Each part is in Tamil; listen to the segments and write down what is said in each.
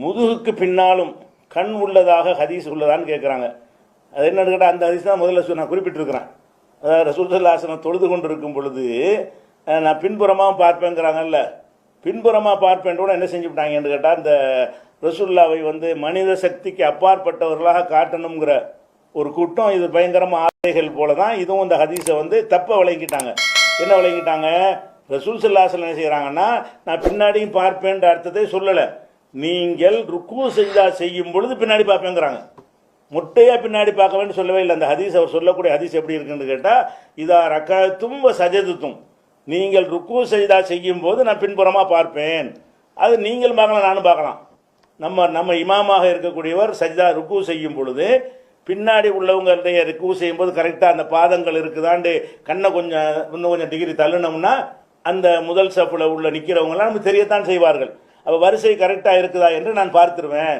முதுகுக்கு பின்னாலும் கண் உள்ளதாக ஹதீஸ் உள்ளதான்னு கேட்குறாங்க அது என்னன்னு கேட்டால் அந்த ஹதீஸ் தான் முதல்ல நான் குறிப்பிட்டிருக்கிறேன். அதாவது ரசூல்லாசனம் தொழுது கொண்டு இருக்கும் பொழுது நான் பின்புறமாக பார்ப்பேங்கிறாங்கல்ல. பின்புறமாக பார்ப்பேன் கூட என்ன செஞ்சுவிட்டாங்கன்னு கேட்டால் இந்த ரசுல்லாவை வந்து மனித சக்திக்கு அப்பாற்பட்டவர்களாக காட்டணுங்கிற ஒரு கூட்டம் இது பயங்கரமாக ஆலைகள் போல தான் இதுவும் இந்த ஹதீஸை வந்து தப்பை விளங்கிட்டாங்க. என்ன விளங்கிட்டாங்க? ரசூல் சல்லாசல் என்ன செய்கிறாங்கன்னா நான் பின்னாடியும் பார்ப்பேன்ற அர்த்தத்தை சொல்லலை. நீங்கள் ருக்கு செய்தா செய்யும் பொழுது பின்னாடி பார்ப்பேங்கிறாங்க. முட்டையாக பின்னாடி பார்க்க வேண்டும் சொல்லவே இல்லை. அந்த ஹதீஸ் அவர் சொல்லக்கூடிய ஹதீஸ் எப்படி இருக்குன்னு கேட்டால் இதா ரக்காத்தும் சஜதுத்தும். நீங்கள் ருக்கு செய்தா செய்யும் போது நான் பின்புறமாக பார்ப்பேன். அது நீங்கள் பார்க்கலாம் நானும் பார்க்கலாம். நம்ம நம்ம இமாமாக இருக்கக்கூடியவர் சஜிதா ருக்கு செய்யும் பொழுது பின்னாடி உள்ளவங்களுடைய ருக்கு செய்யும் போது கரெக்டாக அந்த பாதங்கள் இருக்குதாண்டு கண்ணை கொஞ்சம் இன்னும் கொஞ்சம் டிகிரி தள்ளுனோம்னா அந்த முதல் சப்பில் உள்ள நிற்கிறவங்களாம் நமக்கு தெரியத்தான் செய்வார்கள். அப்போ வரிசை கரெக்டாக இருக்குதா என்று நான் பார்த்துருவேன்.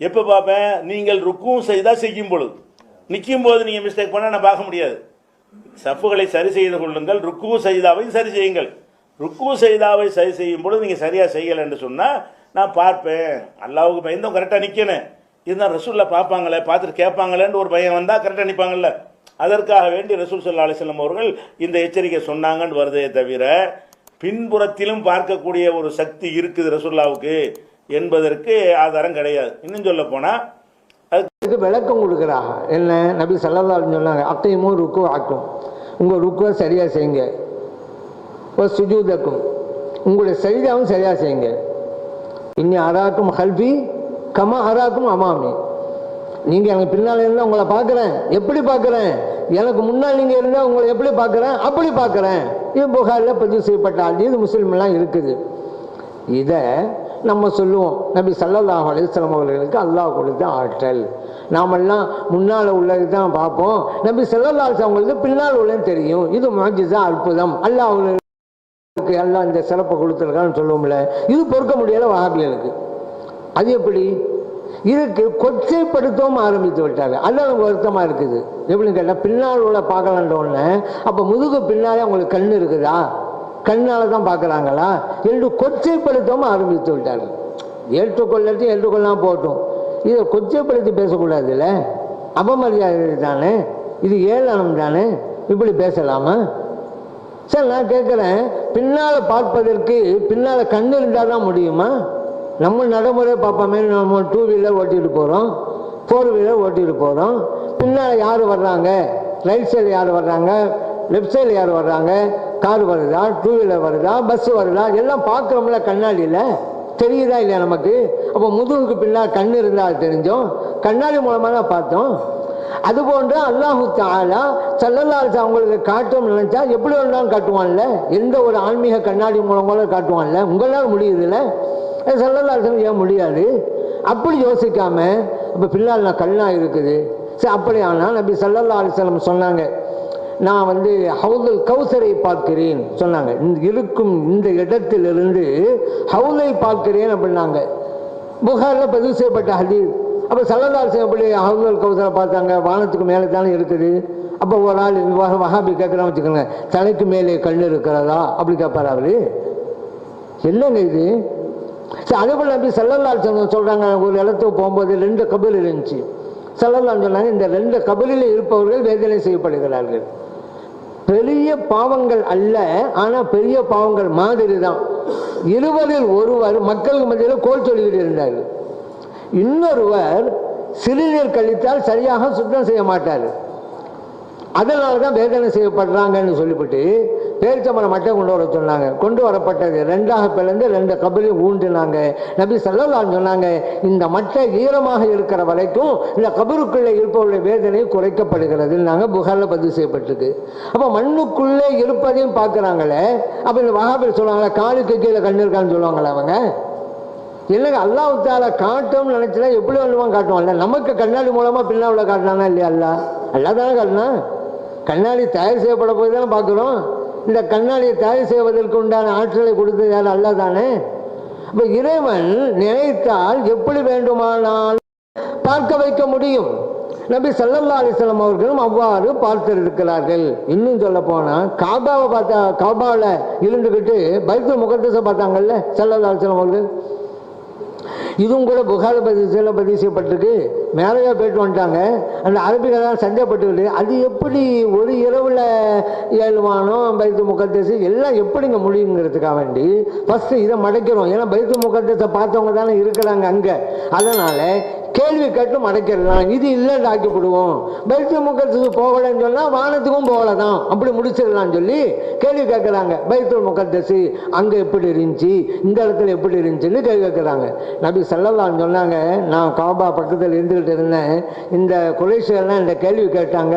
எப்போ பார்ப்பேன்? நீங்கள் ருக்கும் செய்தால் செய்யும் பொழுது. நிற்கும் போது நீங்கள் மிஸ்டேக் பண்ணால் நான் பார்க்க முடியாது. சஃப்புகளை சரி செய்து கொள்ளுங்கள். ருக்கு செய்தாவையும் சரி செய்யுங்கள். ருக்கு செய்தாவை சரி செய்யும் பொழுது நீங்கள் சரியாக செய்யலை என்று சொன்னால் நான் பார்ப்பேன். அல்லாவுக்கு பயந்தும் கரெக்டாக நிற்கணும் இருந்தால் ரசூலில் பார்ப்பாங்களே பார்த்துட்டு கேட்பாங்களேன்னு ஒரு பையன் வந்தால் கரெக்டாக நிற்பாங்கல்ல. அதற்காக வேண்டி ரசூல் சல்லா அலிஸ்லாம் அவர்கள் இந்த எச்சரிக்கை சொன்னாங்கன்னு வருதே தவிர பின்புறத்திலும் பார்க்கக்கூடிய ஒரு சக்தி இருக்குது ரசுல்லாவுக்கு என்பதற்கு ஆதாரம் கிடையாது. இன்னும் சொல்ல போனால் அதுக்கு விளக்கம் கொடுக்குறாங்க. என்ன? நபி சல்லல்லாஹு சொன்னாங்க அக்கையுமும் ருக்கு ஆக்கும். உங்கள் ருக்குவை சரியாக செய்யுங்க. ஒரு சுஜூதக்கும். உங்களுடைய சரிதாவும் சரியாக செய்யுங்க. இன்னி அராக்கும் ஹல்பி கமா அராக்கும் அமாமி. நீங்கள் எனக்கு பின்னால் இருந்தால் உங்களை பார்க்குறேன். எப்படி பார்க்குறேன்? எனக்கு முன்னால் நீங்கள் இருந்தால் உங்களை எப்படி பார்க்குறேன்? அப்படி பார்க்குறேன். இது புகாரில் பதிவு செய்யப்பட்ட ஆள். இது முஸ்லீம்லாம் இருக்குது. இதை நம்ம சொல்லுவோம். நபி சல்லாஹ் அலிஸ்லாம் அவர்களுக்கு அல்லாஹ் கொடுத்த ஆற்றல். நாமெல்லாம் முன்னால் உள்ளது தான் பார்ப்போம். நபி சல்லல்லாஹு அவங்களுக்கு பின்னால் உள்ளது தெரியும். இது மாஜிதா அற்புதம். அல்லாஹ் அவங்களுக்கு எல்லாம் இந்த சிறப்பை கொடுத்துருக்கான்னு சொல்லுவோம்ல. இது பொறுக்க முடியல வஹாபிகளுக்கு. அது எப்படி? இதுக்கு கொச்சைப்படுத்தவும் ஆரம்பித்து விட்டார் அதான் வருத்தமாக இருக்குது. எப்படின்னு கேட்டால் பின்னால் உள்ள பார்க்கலான்றோடனே அப்போ முதுகு பின்னாலே அவங்களுக்கு கண் இருக்குதா? கண்ணால் தான் பார்க்குறாங்களா? என்று கொச்சைப்படுத்தவும் ஆரம்பித்து விட்டார் ஏற்றுக்கொள்ளட்டும் ஏற்றுக்கொள்ளாமல் போட்டும் இதை கொச்சைப்படுத்தி பேசக்கூடாதுல்ல? அபமரியாதை தானே? இது ஏளனம் தானே? இப்படி பேசலாமா? சரி நான் கேட்குறேன் பின்னால் பார்ப்பதற்கு பின்னால் கண் இருந்தால் தான் முடியுமா? நம்ம நடைமுறை பார்ப்போமே நம்ம டூ வீலர் ஓட்டிட்டு போகிறோம் ஃபோர் வீலர் ஓட்டிட்டு போகிறோம் பின்னால் யார் வர்றாங்க? ரைட் சைடு யார் வர்றாங்க? லெஃப்ட் சைடு யார் வர்றாங்க? கார் வருதா? டூ வீலர் வருதா? பஸ் வருதா? எல்லாம் பார்க்குறோம்ல கண்ணாடியில். தெரியுதா இல்லையா நமக்கு? அப்போ முதுகுக்கு பின்னால் கண் இருந்தால் தெரிஞ்சோம். கண்ணாடி மூலமாக தான் பார்த்தோம். அதுபோன்று அல்லாஹு தாலா சல்லல்லாஹு அவங்களுக்கு காட்டும் நினைச்சா எப்படி வேணாலும் காட்டுவான்ல? எந்த ஒரு ஆன்மீக கண்ணாடி மூலம் கூட காட்டுவான்ல? உங்களால் முடியுதுல்ல சல்லல்லாஹு ஏன் முடியாது? அப்படி யோசிக்காம இப்போ பின்னால் நான் கல்லாக இருக்குது. சரி அப்படி ஆனால் நபி சல்லல்லா அலிஸ்லம் சொன்னாங்க நான் வந்து ஹவுதுல் கௌசரை பார்க்கிறேன் சொன்னாங்க. இந்த இருக்கும் இந்த இடத்திலிருந்து ஹவுலை பார்க்கிறேன் அப்படின்னாங்க. புகாரில் பதிவு செய்யப்பட்ட ஹதீர் அப்போ சல்லதாசன் எப்படி ஹவுதுல் கௌசரை பார்த்தாங்க வானத்துக்கு மேலே தானே இருக்குது. அப்போ ஒரு ஆள் வஹ- வஹாபி கேட்குறான்னு வச்சுக்கோங்க தலைக்கு மேலே கண் இருக்கிறதா? அப்படி கேட்பார் அவர். என்னங்க இது? சரி நம்பி போல் சொல்கிறாங்க ஒரு இடத்துக்கு போகும்போது ரெண்டு கபில் இருந்துச்சு. செல்லல்லால் சொன்னாங்க இந்த ரெண்டு கபிலில் இருப்பவர்கள் வேதனை செய்யப்படுகிறார்கள். பெரிய பாவங்கள் அல்ல ஆனால் பெரிய பாவங்கள் மாதிரி தான். இருவரில் ஒருவர் மக்களுக்கு மத்தியில் கோல் சொல்லிக்கிட்டு இருந்தார். இன்னொருவர் சிறுநீர் கழித்தால் சரியாக சுத்தம் செய்ய மாட்டார். அதனால தான் வேதனை செய்யப்படுறாங்கன்னு சொல்லிவிட்டு பேரிச்சம்பளம் மட்டை கொண்டு வர சொன்னாங்க. கொண்டு வரப்பட்டது ரெண்டாக பிளந்து ரெண்டு கபலையும் ஊண்டுனாங்க நபி சல்லல்லாஹு சொன்னாங்க இந்த மட்டை ஈரமாக இருக்கிற வரைக்கும் இந்த கபருக்குள்ளே இருப்பவருடைய வேதனை குறைக்கப்படுகிறது நாங்கள் புகாரில் பதிவு செய்யப்பட்டிருக்கு. அப்போ மண்ணுக்குள்ளே இருப்பதையும் பார்க்குறாங்களே அப்போ இந்த வகாபில் சொல்லுவாங்களே காலுக்கு கீழே கண்ணு இருக்கான்னு சொல்லுவாங்களே அவங்க? இல்லைங்க அல்லாஹ் காட்டும் காட்டும்னு எப்படி வேணுமா காட்டுவான்ல நமக்கு கண்ணாடி மூலமாக பின்னால் உள்ள காட்டினானா இல்லையா அல்லா அல்லா தானே காட்டினா? கண்ணாடி தயார் செய்யப்பட போய் தானே பார்க்குறோம். இந்த கண்ணாடியை தயார் செய்வதற்கு உண்டான ஆற்றலை கொடுத்தது யார்? அல்லா தானே. அப்போ இறைவன் நினைத்தால் எப்படி வேண்டுமானால் பார்க்க வைக்க முடியும். நபி சல்லல்லா அலிஸ்லாம் அவர்களும் அவ்வாறு பார்த்திருக்கிறார்கள். இன்னும் சொல்ல போனால் காபாவை பார்த்தா காபாவில் இருந்துக்கிட்டு பைத்து முகத்தசை பார்த்தாங்கல்ல சல்லல்லா அலிஸ்லாம் அவர்கள்? இதுவும் கூட புகார் பதிசில் பதிவு செய்யப்பட்டிருக்கு. மேலேயே போயிட்டு வந்துட்டாங்க. அந்த அரபிகளாம் சந்தேகப்பட்டுக்கிட்டு அது எப்படி ஒரு இரவில் ஏழு வானம் பைத்து முகத்தேசு எல்லாம் எப்படிங்க முடியுங்கிறதுக்காக வேண்டி ஃபஸ்ட்டு இதை மடைக்கிறோம். ஏன்னா பைத்து முகத்தேசை பார்த்தவங்க தானே இருக்கிறாங்க அங்கே. அதனால் கேள்வி கேட்டு மறைக்கிறான். இது இல்லைன்னு ஆக்கிப்படுவோம். பைத்து முகத்துக்கு போகலைன்னு சொன்னால் வானத்துக்கும் போகல தான் அப்படி முடிச்சிடலாம்னு சொல்லி கேள்வி கேட்குறாங்க. பைத்துல் முகத்தசு அங்கே எப்படி இருந்துச்சு? இந்த இடத்துல எப்படி இருந்துச்சுன்னு கேள்வி கேட்குறாங்க. நபி செல்லலான்னு சொன்னாங்க நான் காபா பக்கத்தில் இருந்துக்கிட்டு இருந்தேன். இந்த குறைஷிகள்லாம் இந்த கேள்வி கேட்டாங்க.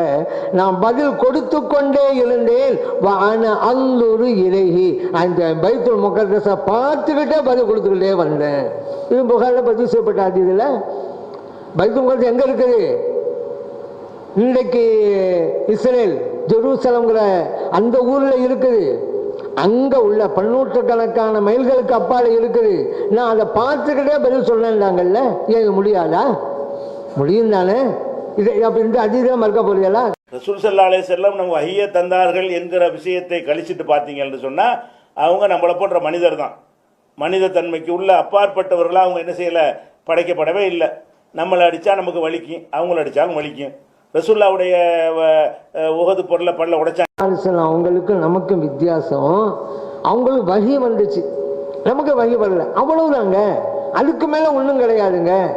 நான் பதில் கொடுத்து கொண்டே இருந்தேன். வான அல்லூரு இலகி அந்த பைத்துல் முகத்தசை பார்த்துக்கிட்டே பதில் கொடுத்துக்கிட்டே வந்தேன். இது புகாரில் பதிவு செய்யப்பட்ட அதில் பைத்துல் முகத்தஸ் எங்கே இருக்குது? இன்றைக்கு இஸ்ரேல் ஜெருசலம்ங்கிற அந்த ஊரில் இருக்குது. அங்கே உள்ள பன்னூற்றுக்கணக்கான மைல்களுக்கு அப்பால் இருக்குது. நான் அதை பார்த்துக்கிட்டே பதில் சொன்னேன்டாங்கல்ல ஏன் இது முடியாதா? முடியும் தானே இதை அப்போ இந்த அதிகம் மறுக்க போறீங்களா? ரசூல் சல்லா செல்லம் நம்ம ஐய தந்தார்கள் என்கிற விஷயத்தை கழிச்சிட்டு பார்த்தீங்கன்னு சொன்னால் அவங்க நம்மளை போன்ற மனிதர் தான் மனித தன்மைக்கு உள்ள அப்பாற்பட்டவர்களாக அவங்க என்ன செய்யலை? படைக்கப்படவே இல்லை. நம்மளை அடித்தா நமக்கு வலிக்கும் அவங்கள அடித்தாலும் வலிக்கும். ரசுல்லாவுடைய வ- உகது பொருளை பல்ல உடைச்சா அவங்களுக்கும் நமக்கும் வித்தியாசம். அவங்களுக்கு வகி வந்துச்சு. நமக்கு வகி வரல. அவ்வளவுதாங்க. அதுக்கு மேல ஒன்றும் கிடையாதுங்க.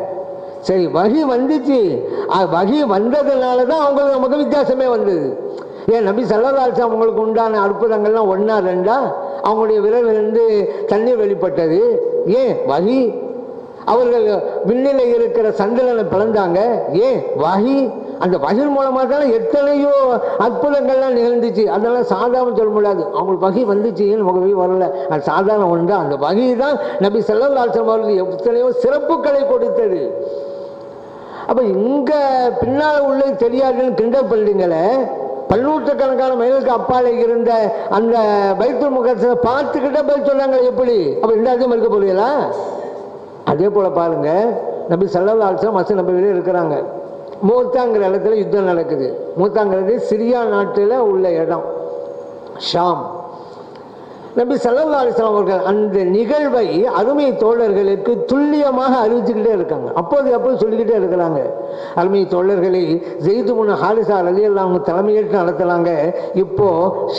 சரி வகி வந்துச்சு. வகி வந்ததுனால தான் அவங்களுக்கு நமக்கு வித்தியாசமே வந்தது. ஏன் நபி சல்லதாசம் அவங்களுக்கு உண்டான அற்புதங்கள்லாம் ஒன்றா ரெண்டா? அவங்களுடைய விரலிலிருந்து தண்ணீர் வெளிப்பட்டது. ஏன் வகி அவர்கள் விண்ணில இருக்கிற சந்திரனை பிளந்தாங்க. ஏன்? வகி. அந்த வகி மூலமாக தான் எத்தனையோ அற்புதங்கள்லாம் நிகழ்ந்துச்சு. அதெல்லாம் சாதாரணம் சொல்ல முடியாது. அவங்களுக்கு வகி வந்துச்சு உங்கள் வகி வரல? அது சாதாரண ஒன்று அந்த வகி தான் நபி செல்லல்லாசம் அவர்களுக்கு எத்தனையோ சிறப்புகளை கொடுத்தது. அப்போ இங்கே பின்னால் உள்ளது தெரியாதுன்னு கிண்டல் பண்றீங்களே? பன்னூற்றுக்கணக்கான மைலுக்கு அப்பாலே இருந்த அந்த பைத்து முகத்தை பார்த்துக்கிட்டே போய் சொன்னாங்க எப்படி? அப்போ ரெண்டாவது இருக்க போறீங்களா? அதே போல் பாருங்கள் நபி சல்லல்லா அலிஸ்லாம் மச நபிகளே இருக்கிறாங்க. மூத்தாங்கிற இடத்துல யுத்தம் நடக்குது. மூத்தாங்கிறது சிரியா நாட்டில் உள்ள இடம். ஷாம். நபி சல்லல்லா அலிஸ்லாம் அவர்கள் அந்த நிகழ்வை அருமை தோழர்களுக்கு துல்லியமாக அறிவிச்சுக்கிட்டே இருக்காங்க. அப்போது அப்போது சொல்லிக்கிட்டே இருக்கிறாங்க. அருமை தோழர்களை ஜெயிது முன் ஹாரிசா அலி அவங்க தலைமையேற்று நடத்துகிறாங்க இப்போ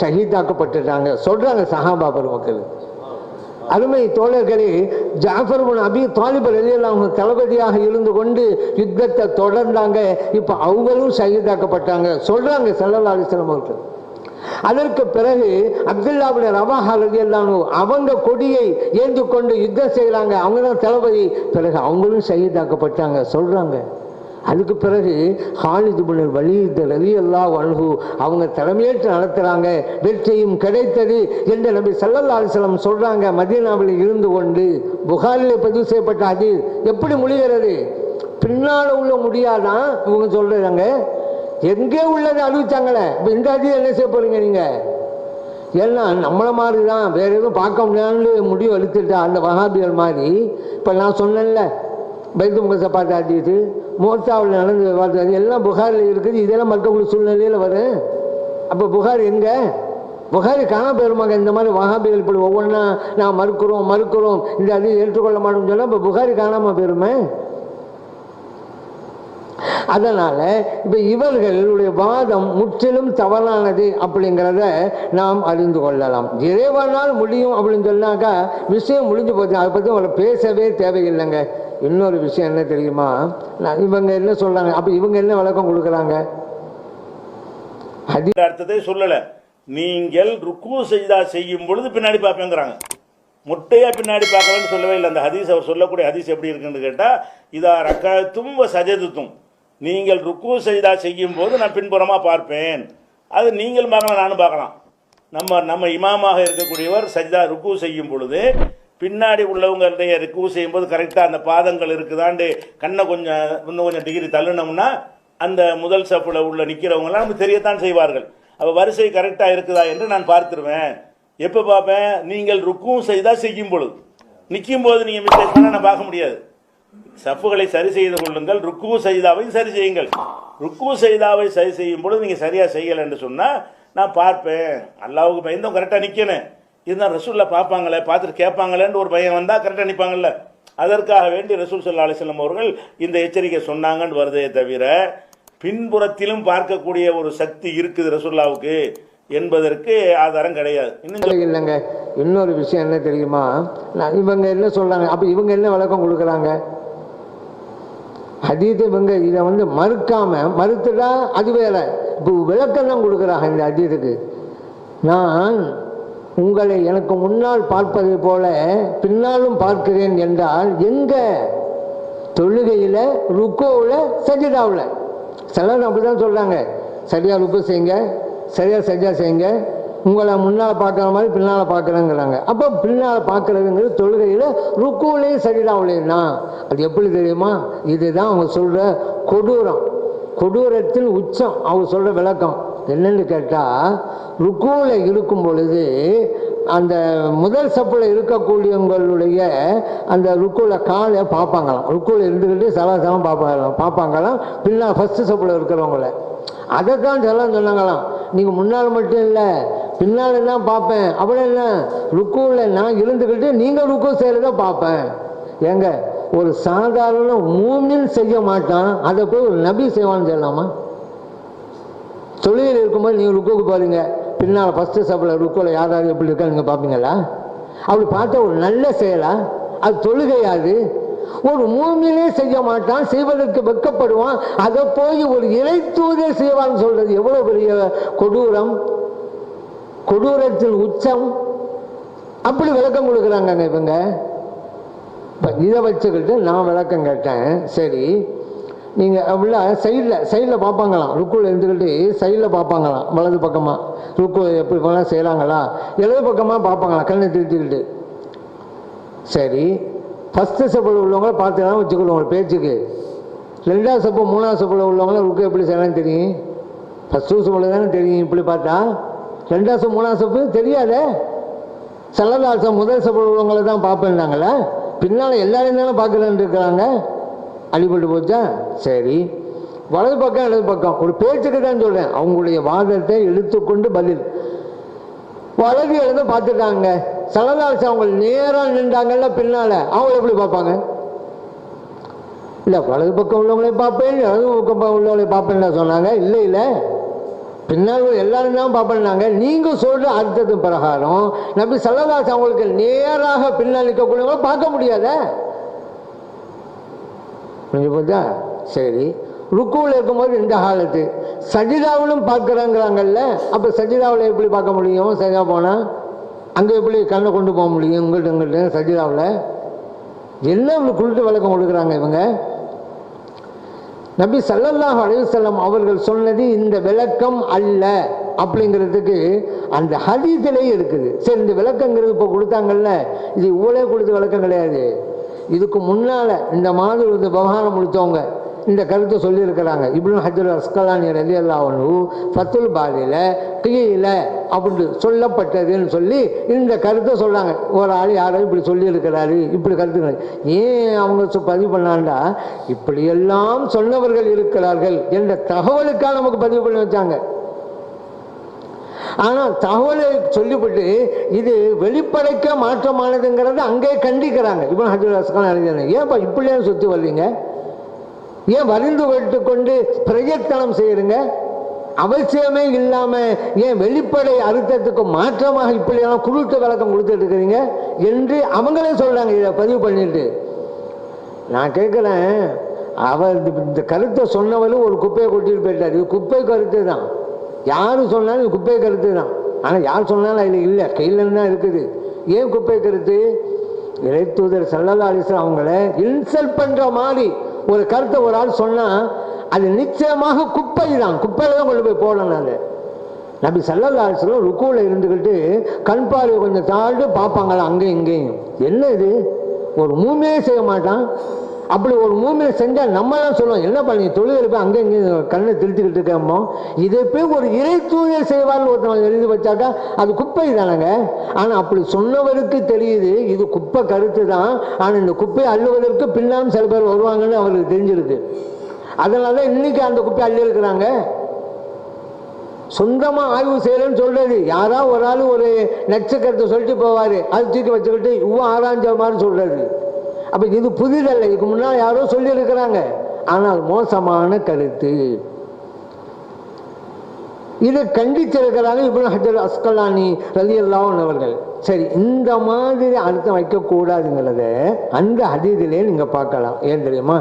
ஷஹீதாக்கப்பட்டுட்டாங்க. சொல்கிறாங்க சஹாபா பெருமக்கள். அருமை தோழர்களே ஜாஃபர் அபி தாலிப் அலியல் அவங்க தளபதியாக இருந்து கொண்டு யுத்தத்தை தொடர்ந்தாங்க. இப்போ அவங்களும் சகிதாக்கப்பட்டாங்க சொல்றாங்க சல்லல்லா அலிஸ்லாம் அவர்கள். அதற்கு பிறகு அப்துல்லாவுடைய ரவாஹா ரலியல்லாஹு அவங்க கொடியை ஏந்தி கொண்டு யுத்தம் செய்கிறாங்க அவங்க தான் தளபதி. பிறகு அவங்களும் சகிதாக்கப்பட்டாங்க சொல்றாங்க. அதுக்கு பிறகு ஹாலிது பின் வலியுறுத்த ரவி அல்லா அன்ஹு அவங்க தலைமையேற்று நடத்துகிறாங்க வெற்றியும் கிடைத்தது என்று நபி சல்லல்லா அலிஸ்லாம் சொல்கிறாங்க மதீனாவில் இருந்து கொண்டு புகாரில் பதிவு செய்யப்பட்ட அது எப்படி முடிகிறது? பின்னால் உள்ள முடியாதான் இவங்க சொல்கிறாங்க எங்கே உள்ளதை அறிவிச்சாங்களே? இப்போ இந்த அதிகம் என்ன செய்ய போகிறீங்க நீங்கள் ஏன்னா நம்மளை மாதிரி தான் வேற எதுவும் பார்க்க முடியாதுன்னு முடிவு எடுத்துட்டா அந்த வகாபியல் மாதிரி. இப்போ நான் சொன்னேன்ல பைத்து முகசப்பாட்டு பார்த்து ஆட்டிட்டு மோத்தாவில் நடந்து எல்லாம் புகாரில் இருக்குது. இதெல்லாம் மக்களுடைய சூழ்நிலையில் வரும் அப்போ புகார் எங்கே? புகாரி காண போயிருமாங்க. இந்த மாதிரி வகாபிகள் இப்படி ஒவ்வொன்றா நான் மறுக்கிறோம் மறுக்கிறோம். இந்த அது ஏற்றுக்கொள்ள மாட்டோம்னு சொன்னால் இப்போ புகாரி காணாமல் போயிருமே? அதனால் இப்போ இவர்களுடைய வாதம் முற்றிலும் தவறானது அப்படிங்கிறத நாம் அறிந்து கொள்ளலாம். இறைவனால் முடியும் அப்படின்னு சொன்னாக்கா விஷயம் முடிஞ்சு போச்சு. அதை பற்றி அவங்களை பேசவே தேவையில்லைங்க. இன்னொரு விஷயம் என்ன தெரியுமா? நான் இவங்க என்ன சொல்கிறாங்க அப்போ இவங்க என்ன விளக்கம் கொடுக்குறாங்க? அதிக அர்த்தத்தை சொல்லலை. நீங்கள் ருக்கு செய்தா செய்யும் பொழுது பின்னாடி பார்ப்பேங்கிறாங்க. முட்டையா பின்னாடி பார்க்கலன்னு சொல்லவே இல்லை. அந்த ஹதீஸ் அவர் சொல்லக்கூடிய ஹதீஸ் எப்படி இருக்குன்னு கேட்டால் இதா ரக்காயத்தும் சஜதுத்தும். நீங்கள் ருக்கு செய்தா செய்யும் போது நான் பின்புறமாக பார்ப்பேன். அது நீங்கள் பார்க்கலாம் நானும் பார்க்கலாம். நம்ம நம்ம இமாமாக இருக்கக்கூடியவர் சஜ்தா ருக்கு செய்யும் பொழுது பின்னாடி உள்ளவங்களுடைய ருக்கு செய்யும் போது கரெக்டாக அந்த பாதங்கள் இருக்குதாண்டு கண்ணை கொஞ்சம் இன்னும் கொஞ்சம் டிகிரி தள்ளுனோம்னா அந்த முதல் சப்பில் உள்ள நிற்கிறவங்களாம் நமக்கு தெரியத்தான் செய்வார்கள். அப்போ வரிசை கரெக்டாக இருக்குதா என்று நான் பார்த்துருவேன். எப்போ பார்ப்பேன்? நீங்கள் ருக்கும் செய்தால் செய்யும் பொழுது. நிற்கும் போது நீங்கள் மிஸ்டேக் பண்ணால் நான் பார்க்க முடியாது. சப்புகளை சரி செய்து கொள்ளுங்கள் ருக்கு செய்தாவை சரி செய்யுங்கள். ருக்கு செய்தாவை சரி செய்யும் பொழுது நீங்கள் சரியாக செய்யலை என்று சொன்னால் நான் பார்ப்பேன். அல்லாவுக்கு பயந்தும் கரெக்டாக நிற்கணும் இருந்தால் ரசூலில் பார்ப்பாங்களே பார்த்துட்டு கேட்பாங்களேன்னு ஒரு பையன் வந்தால் கரெக்டாக நிற்பாங்கல்ல அதற்காக வேண்டி ரசூல் சல்லா அலிஸ்லம் அவர்கள் இந்த எச்சரிக்கை சொன்னாங்கன்னு வருதே தவிர பின்புறத்திலும் பார்க்கக்கூடிய ஒரு சக்தி இருக்குது ரசூல்லாவுக்கு என்பதற்கு ஆதாரம் கிடையாது. இன்னும் இல்லைங்க இன்னொரு விஷயம் என்ன தெரியுமா? இவங்க என்ன சொல்கிறாங்க அப்போ இவங்க என்ன விளக்கம் கொடுக்குறாங்க? ஹதீத் இவங்க இதை வந்து மறுக்காம மறுத்துட்டா அது வேற. இப்போ விளக்கம் தான் கொடுக்குறாங்க இந்த அதீதுக்கு நான் உங்களை எனக்கு முன்னால் பார்ப்பதை போல பின்னாலும் பார்க்கிறேன் என்றால் எங்க? தொழுகையில் ருக்கோவில் சஜிதாவில். சிலர் அப்படி தான் சொல்கிறாங்க சரியாக ருக்கு செய்யுங்க சரியாக சஜா செய்யுங்க. உங்களை முன்னால் பார்க்குற மாதிரி பின்னால் பார்க்குறேங்கிறாங்க. அப்போ பின்னால் பார்க்குறதுங்கிறது தொழுகையில் ருக்குவிலையும் சரிதான் தான் அது எப்படி தெரியுமா? இதுதான் அவங்க சொல்கிற கொடூரம். கொடூரத்தில் உச்சம். அவங்க சொல்கிற விளக்கம். என்னன்னு கேட்டால் ருக்குவில் இருக்கும் பொழுது அந்த முதல் சப்பில் இருக்கக்கூடியவங்களுடைய அந்த ருக்குவில் காலை பார்ப்பாங்களாம். ருக்குவில் இருந்துக்கிட்டு சலாசலம் பார்ப்பாங்களாம். பார்ப்பாங்களாம் பின்னால் ஃபஸ்ட்டு சப்பில் இருக்கிறவங்கள. அதை தான் சொன்னாங்களாம். நீங்கள் முன்னால் மட்டும் இல்லை பின்னால் தான் பார்ப்பேன் அப்படி என்ன ருக்குவில் நான் இருந்துக்கிட்டு நீங்கள் ருக்கு செய்கிறத பார்ப்பேன். ஏங்க ஒரு சாதாரண மூமின் செய்ய மாட்டான் அதை போய் ஒரு நபி செய்வான்னு சொல்லலாமா? தொழுகையில் இருக்கும்போது நீங்கள் ருக்குக்கு போகிறீங்க பின்னால் ஃபஸ்ட்டு சப்பில் ருக்குவில் யார் யார் எப்படி இருக்கா நீங்கள் பார்ப்பீங்களா? அப்படி பார்த்தா ஒரு நல்ல செயலா? அது தொழுகையாது ஒரு மூமிலே செய்ய மாட்டான் செய்வதற்கு வெட்கப்படுவான் அதை போய் ஒரு இறை தூதர் செய்வான்னு சொல்றது எவ்வளவு பெரிய கொடூரம்? கொடூரத்தில் உச்சம். அப்படி விளக்கம் கொடுக்குறாங்கங்க இவங்க. இப்போ இதை வச்சுக்கிட்டு நான் விளக்கம் கேட்டேன். சரி நீங்கள் உள்ள சைடில் சைடில் பார்ப்பாங்களாம். ருக்குள் இருந்துக்கிட்டு சைடில் பார்ப்பாங்களாம் வலது பக்கமாக ருக்கு எப்படி போனால் செய்கிறாங்களா இடது பக்கமாக பார்ப்பாங்களாம் கண்ணை திருத்திக்கிட்டு. சரி ஃபஸ்ட்டு செப்பில் உள்ளவங்கள பார்த்துக்கலாம் வச்சுக்கிடுவோம் உங்கள் பேச்சுக்கு. ரெண்டாவது செப்பு மூணாவது செப்பில் உள்ளவங்கள ருக்கு எப்படி செய்யலாம்னு தெரியும்? ஃபஸ்ட்டு செப்பில் தானே தெரியும் இப்படி பார்த்தா? ரெண்டாவது செப்பு மூணாவது சப்பு தெரியாதே செல்லதாசம் முதல் செப்பில் உள்ளவங்களை தான் பார்ப்பேன்னாங்களே? பின்னால் எல்லாரையும் தானே பார்க்குறேன்னு இருக்கிறாங்க? அடிபட்டு போச்சா? சரி. வலது பக்கம் இடது பக்கம். ஒரு பேச்சுக்கு தான் சொல்கிறேன் அவங்களுடைய வாதத்தை எடுத்துக்கொண்டு பதில். வலது எழுத பார்த்துட்டாங்க. சலதாசம் அவங்க நேராக நின்றாங்கல்ல பின்னால் அவங்க எப்படி பார்ப்பாங்க? இல்லை வலது பக்கம் உள்ளவங்களே பார்ப்பேன் இடது பக்கம் உள்ளவங்களே பார்ப்பேன்னு சொன்னாங்க. இல்லை இல்லை. பின்னால் எல்லாரும் தான் பார்ப்பேன்னாங்க. நீங்கள் சொல்கிற அர்த்தத்தின் பிரகாரம் நம்பி சல்லதாஸ் அவங்களுக்கு நேராக பின்னால் நிற்கக்கூடியவங்க பார்க்க முடியாதே? கொஞ்சம் சரி. ருக்குவில் இருக்கும்போது இந்த ஹாலத்து சஜிதாவிலும் பார்க்குறாங்கிறாங்கல்ல. அப்போ சஜிதாவில் எப்படி பார்க்க முடியும்? சரியாக போனால் அங்கே எப்படி கண்ணை கொண்டு போக முடியும்? இங்கிட்ட உங்கள்கிட்ட சஜிதாவில்? என்ன இவங்க குளிட்டு விளக்கம் கொடுக்குறாங்க இவங்க. நபி சல்லல்லாஹு அலைவசல்லம் அவர்கள் சொன்னது இந்த விளக்கம் அல்ல அப்படிங்கிறதுக்கு அந்த ஹதீஸிலே இருக்குது. சரி இந்த விளக்கங்கிறது இப்போ கொடுத்தாங்கல்ல இது இவ்வளோ கொடுத்த விளக்கம் கிடையாது. இதுக்கு முன்னால் இந்த மாதிரி இந்த விவகாரம் முடித்தவங்க இந்த கருத்தை சொல்லியிருக்கிறாங்க. இப்னு ஹஜர் அஸ்கலானி ரலி அல்லாஹனு ஃபத்துல் பாலியில் கீழ அப்படின்னு சொல்லப்பட்டதுன்னு சொல்லி இந்த கருத்தை சொல்கிறாங்க ஒரு ஆள் யாரோ இப்படி சொல்லியிருக்கிறாரு இப்படி கருத்து ஏன் அவங்க சொ- பதிவு பண்ணாண்டா? இப்படியெல்லாம் சொன்னவர்கள் இருக்கிறார்கள் என்ற தகவலுக்காக நமக்கு பதிவு பண்ணி வச்சாங்க. ஆனால் தகவலை சொல்லிவிட்டு இது வெளிப்படைக்க மாற்றமானதுங்கிறத அங்கே கண்டிக்கிறாங்க. இப்போ ஹஜர் அஸ்கான் அறிஞர் ஏன்ப்பா இப்படியே சுற்றி வர்றீங்க? ஏன் வரிந்து விட்டு கொண்டு பிரயத்தனம் செய்யுங்க? அவசியமே இல்லாம ஏன் வெளிப்படை அர்த்தத்துக்கு மாற்றமாக இப்படியெல்லாம் குருட்டு விளக்கம் கொடுத்துட்டு இருக்கிறீங்க என்று அவங்களே சொல்றாங்க இதை பதிவு பண்ணிட்டு. நான் கேட்குறேன் அவர் இந்த- இந்த கருத்தை சொன்னவரும் ஒரு குப்பையை கொட்டிட்டு போயிட்டார். இது குப்பை கருத்து தான். யார் சொன்னாலும் இது குப்பை கருத்து தான். ஆனால் யார் சொன்னாலும் அதில் இல்லை கையில் தான் இருக்குது. ஏன் குப்பை கருத்து? இறைத்தூதர் சல்லல்லா அலிஸ்லாம் அவங்கள இன்சல்ட் பண்ணுற மாதிரி ஒரு கருத்தை ஒரு ஆள் சொன்னால் அது நிச்சயமாக குப்பை தான் குப்பையில் தான் கொண்டு போய் போடணும் அதை நபி சல்லல்லா அலிஸ்லாம் ருக்குவில் இருந்துக்கிட்டு கண் பார்வை கொஞ்சம் தாழ்ந்து பார்ப்பாங்களா அங்கேயும் இங்கேயும். என்ன இது? ஒரு மூமே செய்ய மாட்டான்? அப்படி ஒரு மூமியை செஞ்சால் நம்ம தான் சொல்லுவோம் என்ன பண்ணி தொழில் போய் அங்கே இங்கே கண்ணை திருத்திக்கிட்டு இருக்கோமோ இதை போய் ஒரு இறை தூயர் செய்வார்னு ஒருத்தவங்க எழுதி வச்சாக்கா அது குப்பை தானங்க? ஆனால் அப்படி சொன்னவருக்கு தெரியுது. இது குப்பை கருத்து தான். ஆனால் இந்த குப்பையை அள்ளுவதற்கு பின்னாலும் சில பேர் வருவாங்கன்னு அவருக்கு தெரிஞ்சிருக்கு அதனால தான் இன்னைக்கு அந்த குப்பை அள்ளி இருக்கிறாங்க ஆய்வு செய்யலன்னு சொல்றது. யாராவது ஒரு ஆள் ஒரு நட்சக்கரத்தை சொல்லிட்டு போவார். அது தூக்கி வச்சுக்கிட்டு இவ்வளோ ஆராய்ஞ்ச மாதிரி சொல்றது. அப்போ இது புதிதல்ல இதுக்கு முன்னால் யாரோ சொல்லியிருக்கிறாங்க. ஆனால் மோசமான கருத்து. இதை கண்டித்திருக்கிறாங்க இப்போ ஹஜர் அஸ்கலானி ரலி அவர்கள். சரி இந்த மாதிரி அர்த்தம் வைக்கக்கூடாதுங்கிறத அந்த ஹதீதிலே நீங்கள் பார்க்கலாம். ஏன் தெரியுமா?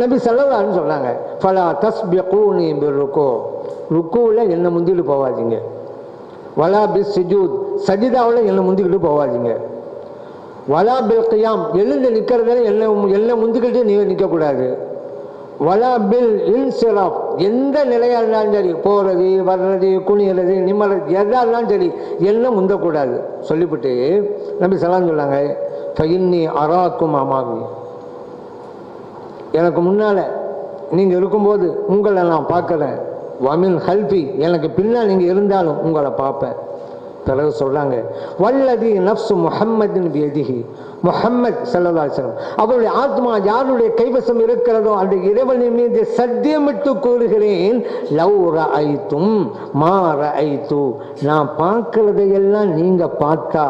நபி சல்லல்லான்னு சொன்னாங்க ஃபலா தஸ் தஸ்பியகூனி ருக்கோ ருக்கூவில் என்னை முந்திட்டு போவாதீங்க. வலா பிஸ் சிஜூத் சஜிதாவில் என்னை முந்திக்கிட்டு போவாதீங்க. வலா பில் கியாம். எழுந்து நிற்கிறதுல என்ன என்ன முந்துக்கிட்டு நீ நிற்கக்கூடாது. வலா பில் இன்சிராப். எந்த நிலையாக இருந்தாலும் சரி போகிறது வர்றது குனிகிறது நிம்மறது எதாக இருந்தாலும் சரி என்ன முந்தக்கூடாது. சொல்லிவிட்டு நம்பி சலாம் சொன்னாங்க ஃபைன்னி அராக்கும் அமாமி எனக்கு முன்னால் நீங்கள் இருக்கும்போது உங்களை நான் பார்க்குறேன். வமின் ஹல்பி. எனக்கு பின்னால் நீங்கள் இருந்தாலும் உங்களை பார்ப்பேன். பிறகு சொல்றாங்க வல்லதி நப்சு முஹம்மதின் பியதிஹி. முஹம்மத் சல்லல்லாஹு அவருடைய ஆத்மா யாருடைய கைவசம் இருக்கிறதோ அந்த இறைவனின் மீது சத்தியமிட்டு கூறுகிறேன். லவ் ஐத்தும் மா ஐத்து நான் பார்க்கிறதையெல்லாம் நீங்கள் பார்த்தா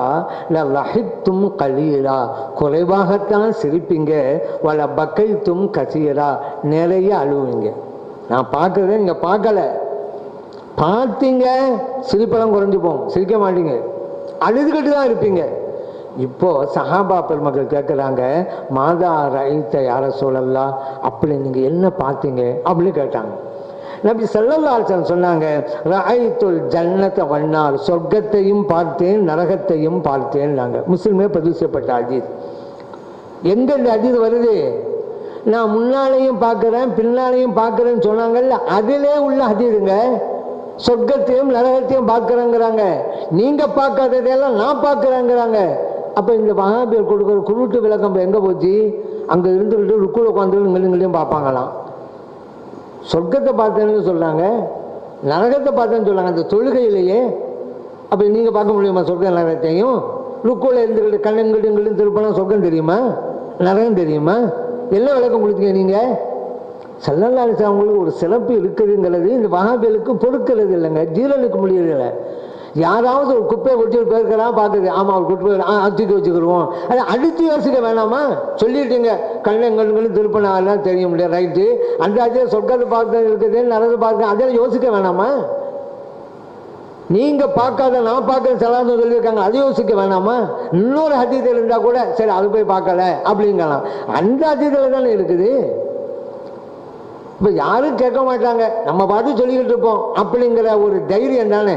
ல ரஹித்தும் கலீலா. குறைவாகத்தான் சிரிப்பீங்க வல பக்கைத்தும் கசீரா. நிறைய அழுவீங்க நான் பார்க்கறதை நீங்கள் பார்க்கல. பார்த்தீங்க சிரிப்பெல்லாம் குறைஞ்சி போகும் சிரிக்க மாட்டீங்க. அழுதுகிட்டு தான் இருப்பீங்க. இப்போ சஹாபா பெருமக்கள் கேட்குறாங்க மாதா ரைத்த யார சொல்லலாம் அப்படி நீங்கள் என்ன பார்த்தீங்க? அப்படின்னு கேட்டாங்க. நபி சல்லல்லாஹன் சொன்னாங்க ரஐத்துல் ஜன்னத்தை வண்ணார் சொர்க்கத்தையும் பார்த்தேன் நரகத்தையும் பார்த்தேன் முஸ்லீமே முஸ்லிமே பதிவு செய்யப்பட்ட அஜீத் எங்க இந்த அஜீத் வருது? நான் முன்னாலேயும் பார்க்குறேன் பின்னாலேயும் பார்க்குறேன்னு சொன்னாங்கல்ல அதிலே உள்ள அதீதுங்க சொர்க்கத்தையும் நரகத்தையும் பார்க்குறேங்கிறாங்க. நீங்கள் பார்க்காததையெல்லாம் நான் பார்க்குறேங்கிறாங்க. அப்போ இந்த மகாபீர் கொடுக்குற குருட்டு விளக்கம் எங்கே போச்சு? அங்கே இருந்துக்கிட்டு ருக்குல உட்காந்து இங்களையும் பார்ப்பாங்களாம். சொர்க்கத்தை பார்த்தேன்னு சொல்கிறாங்க நரகத்தை பார்த்தேன்னு சொல்கிறாங்க அந்த தொழுகையிலேயே. அப்போ நீங்கள் பார்க்க முடியுமா? சொர்க்க நரகத்தையும். ருக்குல இருந்துக்கிட்டு கண்ணங்கிட்டு இங்கிட்டும் திருப்பலாம் சொர்க்கம் தெரியுமா? நரகம் தெரியுமா? என்ன விளக்கம் கொடுத்தீங்க நீங்கள் சல்லல்லா அவங்களுக்கு ஒரு சிறப்பு இருக்குதுங்கிறது இந்த வகாபிகளுக்கு பொறுக்கிறது இல்லைங்க. ஜீரனுக்கு முடியறதில்லை. யாராவது ஒரு குப்பையை கொட்டிட்டு போயிருக்கிறான் பார்க்குது. ஆமாம் ஒரு குப்பை ஆ தூக்கி வச்சுக்கிடுவோம். அது அடுத்து யோசிக்க வேணாமா? சொல்லிட்டீங்க. கண்ணங்கண்களும் திருப்பினா எல்லாம் தெரிய முடியாது. ரைட்டு அந்த அதே சொர்க்கத்தை பார்க்க இருக்குது நல்லது பார்க்க அதெல்லாம் யோசிக்க வேணாமா? நீங்கள் பார்க்காத நான் பார்க்கறது செலான்னு சொல்லியிருக்காங்க. அதை யோசிக்க வேணாமா? இன்னொரு ஹதீதில் இருந்தால் கூட சரி அது போய் பார்க்கல அப்படிங்கலாம். அந்த ஹதீதில் தானே இருக்குது? இப்போ யாரும் கேட்க மாட்டாங்க. நம்ம பாட்டு சொல்லிக்கிட்டு இருப்போம். அப்படிங்கிற ஒரு தைரியம் தானே?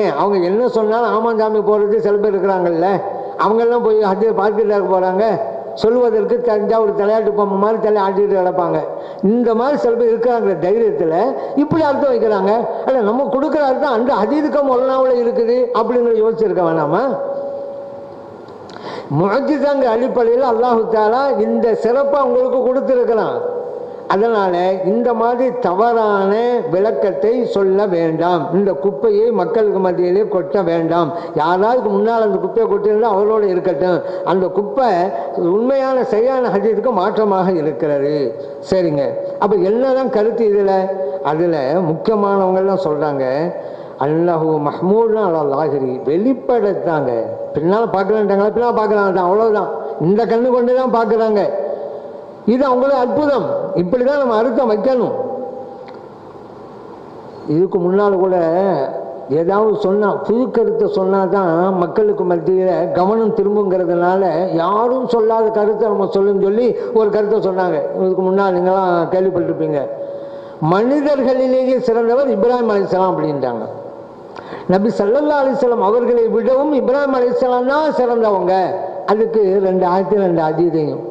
ஏன்? அவங்க என்ன சொன்னாலும் ஆமாஞ்சாமி போகிறது சில பேர் இருக்கிறாங்கல்ல. அவங்கெல்லாம் போய் அது பார்த்துட்டு இருக்க போகிறாங்க சொல்வதற்கு தஞ்சாவூர் ஒரு தலையாட்டு பொம்மை மாதிரி தலை ஆட்டிட்டு கிடப்பாங்க. இந்த மாதிரி சில பேர் இருக்கிறாங்க தைரியத்தில் இப்படி அர்த்தம் வைக்கிறாங்க. அல்ல நம்ம கொடுக்குற அர்த்தம் அந்த அதீதுக்கம் ஒல்லாவில் இருக்குது அப்படிங்கிற யோசிச்சிருக்க வேணாமா? முகஜிதாங்க அடிப்படையில் அல்லாஹு தாலா இந்த சிறப்பை அவங்களுக்கு கொடுத்துருக்கலாம் அதனால இந்த மாதிரி தவறான விளக்கத்தை சொல்ல வேண்டாம். இந்த குப்பையை மக்களுக்கு மத்தியிலே கொட்ட வேண்டாம். யாராவது முன்னால் அந்த குப்பையை கொட்டிருந்தால் அவரோட இருக்கட்டும். அந்த குப்பை உண்மையான சரியான ஹஜீத்துக்கு மாற்றமாக இருக்கிறது. சரிங்க. அப்போ என்னதான் கருத்து இதில்? அதில் முக்கியமானவங்கள்லாம் சொல்கிறாங்க அல்லாஹு மஹ்மூட்னா லாகிரி. வெளிப்படுத்தாங்க பின்னால் பார்க்கலான்ட்டாங்களா? பின்னால் பார்க்கலான் தான் அவ்வளோதான் இந்த கண்ணு கொண்டு தான் பார்க்குறாங்க. இது அவங்கள அற்புதம். இப்படி தான் நம்ம அர்த்தம் வைக்கணும். இதுக்கு முன்னால் கூட ஏதாவது சொன்னால் புது கருத்தை சொன்னால் தான் மக்களுக்கு மத்தியில் கவனம் திரும்புங்கிறதுனால யாரும் சொல்லாத கருத்தை நம்ம சொல்லுன்னு சொல்லி ஒரு கருத்தை சொன்னாங்க. இதுக்கு முன்னால் நீங்களாம் கேள்விப்பட்டிருப்பீங்க. மனிதர்களிலேயே சிறந்தவர் இப்ராஹிம் அலிஸ்லாம் அப்படின்ட்டாங்க. நபி சல்லல்லா அலிஸ்லாம் அவர்களை விடவும் இப்ராஹிம் அலிஸ்லாம் தான் சிறந்தவங்க. அதுக்கு ரெண்டு ஆயிரத்தி ரெண்டு அதீதையும்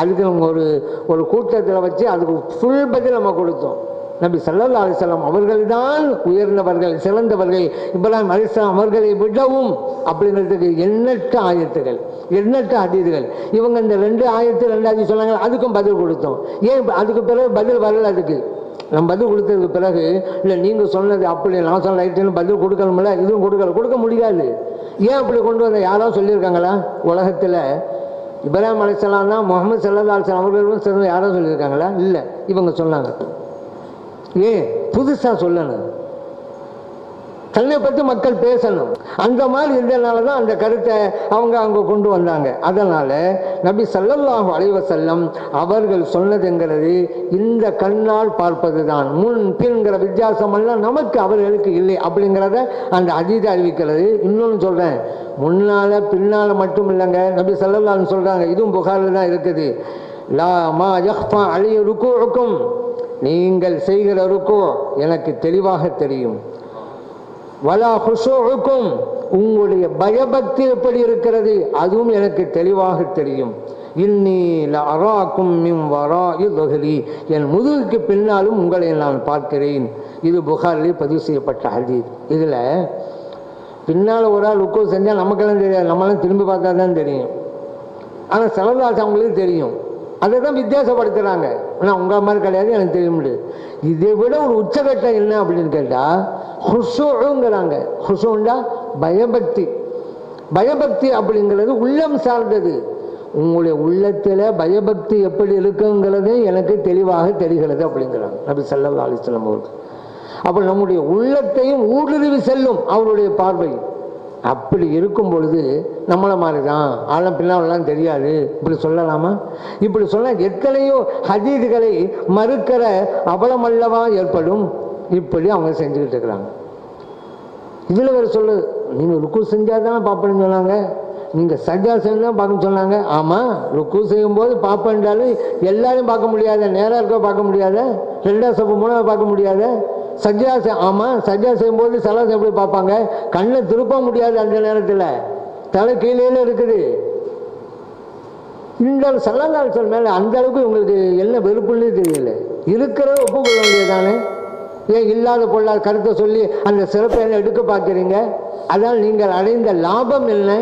அதுக்கு நம்ம ஒரு ஒரு கூட்டத்தில் வச்சு அதுக்கு ஃபுல் பதில் நம்ம கொடுத்தோம். நபி சல்லல்லா அலிஸ்லாம் அவர்கள் தான் உயர்ந்தவர்கள் சிறந்தவர்கள். இப்ராஹிம் அலிஸ்லாம் அவர்களை விடவும் அப்படிங்கிறதுக்கு எண்ணற்ற ஆயத்துகள் எண்ணற்ற அதீதுகள் இவங்க இந்த ரெண்டு ஆயிரத்து ரெண்டு அதி சொன்னாங்க அதுக்கும் பதில் கொடுத்தோம். ஏன் அதுக்கு பிறகு பதில் வரல அதுக்கு? நம்ம பதில் கொடுத்ததுக்கு பிறகு இல்லை நீங்கள் சொன்னது அப்படி நான் சொன்ன ரைட்டுன்னு பதில் கொடுக்கணும்ல இதுவும் கொடுக்கல. கொடுக்க முடியாது. ஏன் அப்படி கொண்டு வந்த யாரோ சொல்லியிருக்காங்களா? உலகத்தில் இப்ராஹிம் அலிஸ்லாம் தான் முகமது சல்லா அலிஸ்லாம் அவர்களும் சிறந்த யாரோ சொல்லியிருக்காங்களா? இல்லை. இவங்க சொன்னாங்க. ஏன்? புதுசாக சொல்லணும். தன்னை பற்றி மக்கள் பேசணும். அந்த மாதிரி இருந்ததுனால தான் அந்த கருத்தை அவங்க அங்கே கொண்டு வந்தாங்க. அதனால் நபி சல்லல்லாஹு அலைவ செல்லம் அவர்கள் சொன்னதுங்கிறது இந்த கண்ணால் பார்ப்பது தான் முன் பின்ங்கிற வித்தியாசமெல்லாம் நமக்கு அவர்களுக்கு இல்லை அப்படிங்கிறத அந்த அதீத அறிவிக்கிறது. இன்னொன்று சொல்கிறேன் முன்னால் பின்னால் மட்டும் இல்லைங்க. நபி சல்லல்லான்னு சொல்கிறாங்க இதுவும் புகாரில் தான் இருக்குது. லா மா யஹ்பா அலைய ருக்குக்கும் நீங்கள் செய்கிற எனக்கு தெளிவாக தெரியும். வலா ஹுஷூக்கும் உங்களுடைய பயபக்தி எப்படி இருக்கிறது? அதுவும் எனக்கு தெளிவாக தெரியும். இன்னி அராக்கும் மின் வரா தொகலி என் முதுகுக்கு பின்னாலும் உங்களை நான் பார்க்கிறேன். இது புகாரிலே பதிவு செய்யப்பட்ட ஹதீத் இதில் பின்னால் ஒரு ஆள் உட்கோ செஞ்சால் நமக்கெல்லாம் தெரியாது. நம்மளாம் திரும்பி பார்த்தா தான் தெரியும். ஆனால் செலவுதாசம் அவங்களுக்கு தெரியும். அதை தான் வித்தியாசப்படுத்துகிறாங்க ஆனால் உங்கள் மாதிரி கிடையாது எனக்கு தெரிய இதை விட ஒரு உச்சகட்டம் என்ன அப்படின்னு கேட்டால் ஹுசுங்கிறாங்க ஹுசுண்டா பயபக்தி. பயபக்தி அப்படிங்கிறது உள்ளம் சார்ந்தது. உங்களுடைய உள்ளத்தில் பயபக்தி எப்படி இருக்குங்கிறது எனக்கு தெளிவாக தெரிகிறது அப்படிங்கிறாங்க. நபி சல்லா அலிஸ்லாம் அவர்கள். அப்போ நம்முடைய உள்ளத்தையும் ஊடுருவி செல்லும் அவருடைய பார்வை. அப்படி இருக்கும் பொழுது நம்மளை மாதிரி தான் ஆழம் பின்னாலெல்லாம் தெரியாது. இப்படி சொல்லலாமா? இப்படி சொன்ன எத்தனையோ ஹதீதுகளை மறுக்கிற அவலமல்லவா ஏற்படும்? இப்படி அவங்க செஞ்சுக்கிட்டு இருக்கிறாங்க. இதில் வேறு சொல்லு. நீங்கள் ருக்கு செஞ்சால் தானே பார்ப்பேன்னு சொன்னாங்க. நீங்கள் சஜா செஞ்சு தான் சொன்னாங்க. ஆமாம் ருக்கு செய்யும்போது பார்ப்பேன்றாலும் எல்லாரையும் பார்க்க முடியாத நேராக இருக்க பார்க்க முடியாத ரெண்டாம் சப்பு மூணாவது பார்க்க முடியாத சஜ்ஜா ஆமாம் சஜ்ஜா செய்யும்போது சலாசம் எப்படி பார்ப்பாங்க? கண்ணை திருப்ப முடியாது அந்த நேரத்தில். தலை கீழே இருக்குது. இந்த சலங்காலத்தில் மேலே அந்த அளவுக்கு உங்களுக்கு என்ன வெறுப்புன்னு தெரியல. இருக்கிறத ஒப்புக்கொள்ள வேண்டியதானே ஏன் இல்லாத பொருளாத கருத்தை சொல்லி அந்த சிறப்பை என்ன எடுக்க பார்க்குறீங்க? அதால் நீங்கள் அடைந்த லாபம் என்ன?